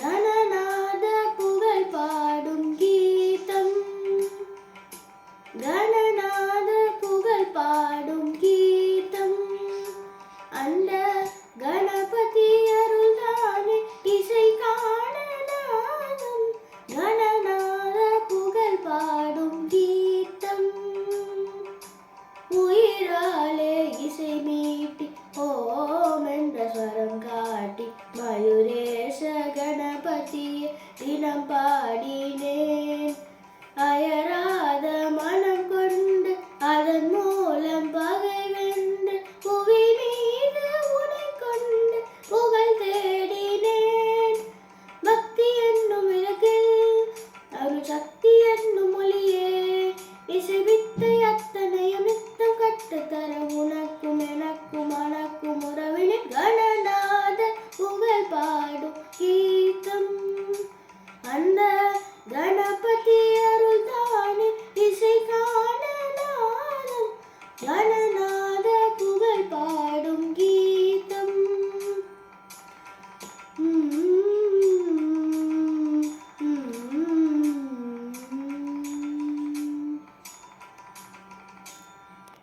கணநாத புகழ் பாடும் கீதம். கணநாத புகழ் பாடும் கீதம். அந்த கணபதி அருள்தானே இசை காணநாதம் கணநாத புகழ் பாடும் கீதம். உயிராலே இசை மீட்டி ஓம் என்ற ஸ்வரம் காட்டி தினம் பாடினேன். அயராத மனம் கொண்டு அதன் மூலம் பகை வென்று புவி மீது உனை கொண்டு புகழ் தேடினேன். பக்தி என்னும் விளக்கில் அருள் சக்தி என்னும் மொழியே இசைவித்து Lala.